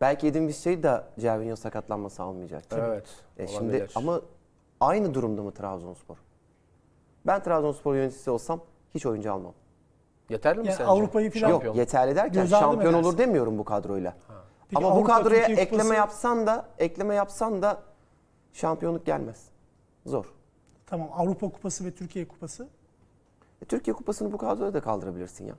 Belki Edin Visca'yı da Cervinho sakatlanması almayacak. Evet. E şimdi olabilir. ama aynı durumda mı Trabzonspor? Ben Trabzonspor yöneticisi olsam hiç oyuncu almam. yeterli mi Yani sence? Avrupa'yı falan- Şampiyon. Yok yeterli derken Göz ardı mı şampiyon edersin? olur demiyorum bu kadroyla. Peki Ama bu Avrupa kadroya Türkiye ekleme Kupası- yapsan da ekleme yapsan da şampiyonluk gelmez. Zor. Tamam Avrupa Kupası ve Türkiye Kupası. E, Türkiye Kupası'nı bu kadroya da kaldırabilirsin ya.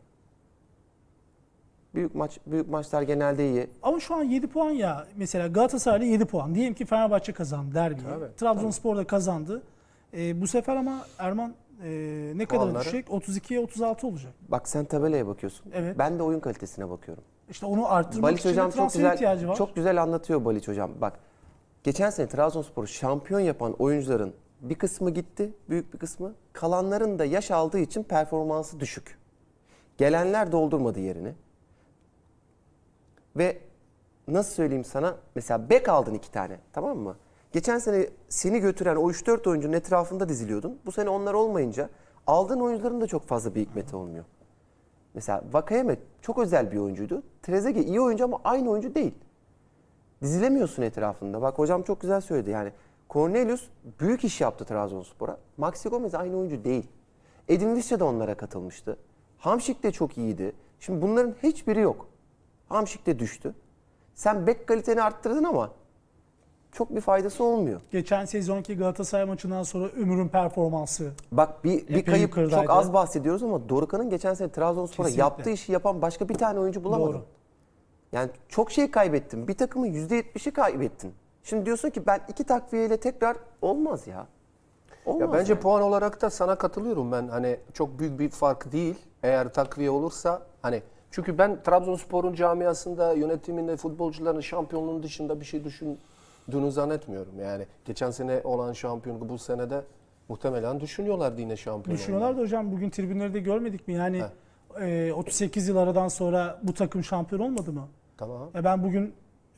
Büyük maç büyük maçlar genelde iyi. Ama şu an 7 puan ya. Mesela Galatasaray'la 7 puan. Diyelim ki Fenerbahçe kazandı derbiyi. Tabii, Trabzonspor da kazandı. Ee, bu sefer ama Erman e, ne kadar Puanları? düşecek? 32'ye 36 olacak. Bak sen tabelaya bakıyorsun. Evet. Ben de oyun kalitesine bakıyorum. İşte onu arttırmak Baliç için de hocam çok transfer güzel ihtiyacı var. çok güzel anlatıyor Baliç hocam. Bak geçen sene Trabzonspor'u şampiyon yapan oyuncuların bir kısmı gitti, büyük bir kısmı. Kalanların da yaş aldığı için performansı düşük. Gelenler doldurmadı yerini. Ve nasıl söyleyeyim sana? Mesela bek aldın iki tane tamam mı? Geçen sene seni götüren o 3-4 oyuncunun etrafında diziliyordun. Bu sene onlar olmayınca aldığın oyuncuların da çok fazla bir hikmeti olmuyor. Mesela Vakayeme çok özel bir oyuncuydu. Trezeguet iyi oyuncu ama aynı oyuncu değil. Dizilemiyorsun etrafında. Bak hocam çok güzel söyledi yani. Cornelius büyük iş yaptı Trabzonspor'a. Maxi Gomez aynı oyuncu değil. Edin Visca da onlara katılmıştı. Hamşik de çok iyiydi. Şimdi bunların hiçbiri yok. Hamşik de düştü. Sen bek kaliteni arttırdın ama çok bir faydası olmuyor. Geçen sezonki Galatasaray maçından sonra Ömür'ün performansı. Bak bir, bir kayıp yukarıdaydı. çok az bahsediyoruz ama Dorukhan'ın geçen sene Trabzonspor'a yaptığı işi yapan başka bir tane oyuncu bulamadın. Doğru. Yani çok şey kaybettin. Bir takımın %70'i kaybettin. Şimdi diyorsun ki ben iki takviyeyle tekrar olmaz ya. Olmaz Ya bence yani. puan olarak da sana katılıyorum ben. Hani çok büyük bir fark değil. Eğer takviye olursa hani çünkü ben Trabzonspor'un camiasında yönetiminde futbolcuların şampiyonluğun dışında bir şey düşündüğünü zannetmiyorum. Yani geçen sene olan şampiyonluk bu sene de muhtemelen düşünüyorlardı yine şampiyon Düşünüyorlar da hocam bugün tribünleri de görmedik mi? Yani e, 38 yıl aradan sonra bu takım şampiyon olmadı mı? Tamam. Ya ben bugün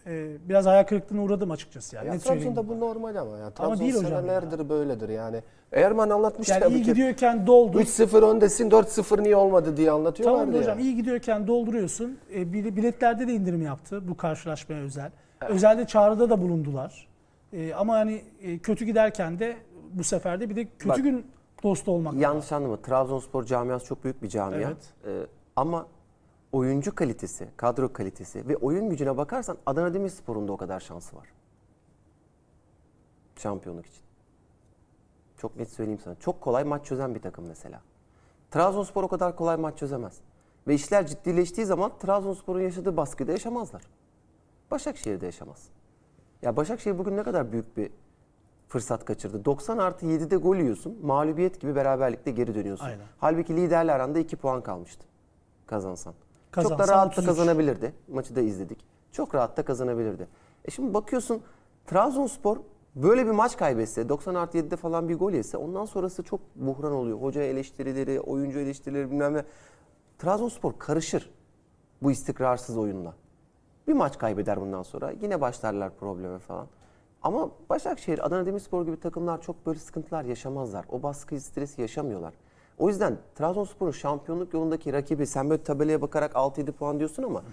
e, biraz hayal kırıklığına uğradım açıkçası. Yani. Ya Net söyleyeyim. Trabzon'da bu normal ama ya. Trabzon değil hocam senelerdir böyledir yani. Erman anlatmış Yani tabii iyi ki. gidiyorken doldur. 3-0 öndesin 4-0 niye olmadı diye anlatıyorlardı Tamam da hocam ya. iyi gidiyorken dolduruyorsun. E, bil- biletlerde de indirim yaptı bu karşılaşmaya özel. Özelde çağrıda da bulundular. E, ama hani e, kötü giderken de bu sefer de bir de kötü Bak, gün dostu olmak Yanlış anlama. Trabzonspor camiası çok büyük bir camia. Evet. Ee, ama oyuncu kalitesi, kadro kalitesi ve oyun gücüne bakarsan Adana Demirspor'un da o kadar şansı var. Şampiyonluk için. Çok net söyleyeyim sana. Çok kolay maç çözen bir takım mesela. Trabzonspor o kadar kolay maç çözemez. Ve işler ciddileştiği zaman Trabzonspor'un yaşadığı baskıyı da yaşamazlar. Başakşehir de yaşamaz. Ya Başakşehir bugün ne kadar büyük bir fırsat kaçırdı. 90 artı 7'de gol yiyorsun. Mağlubiyet gibi beraberlikte geri dönüyorsun. Aynen. Halbuki liderle aranda 2 puan kalmıştı. Kazansan. Çok Kazansan da rahat da 33. kazanabilirdi. Maçı da izledik. Çok rahat da kazanabilirdi. E şimdi bakıyorsun Trabzonspor böyle bir maç kaybetse 90 artı 7'de falan bir gol yese ondan sonrası çok buhran oluyor. Hoca eleştirileri, oyuncu eleştirileri bilmem ne. Trabzonspor karışır bu istikrarsız oyunla. Bir maç kaybeder bundan sonra. Yine başlarlar probleme falan. Ama Başakşehir, Adana Demirspor gibi takımlar çok böyle sıkıntılar yaşamazlar. O baskı stresi yaşamıyorlar. O yüzden Trabzonspor'un şampiyonluk yolundaki rakibi sen böyle tabelaya bakarak 6-7 puan diyorsun ama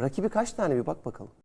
rakibi kaç tane bir bak bakalım.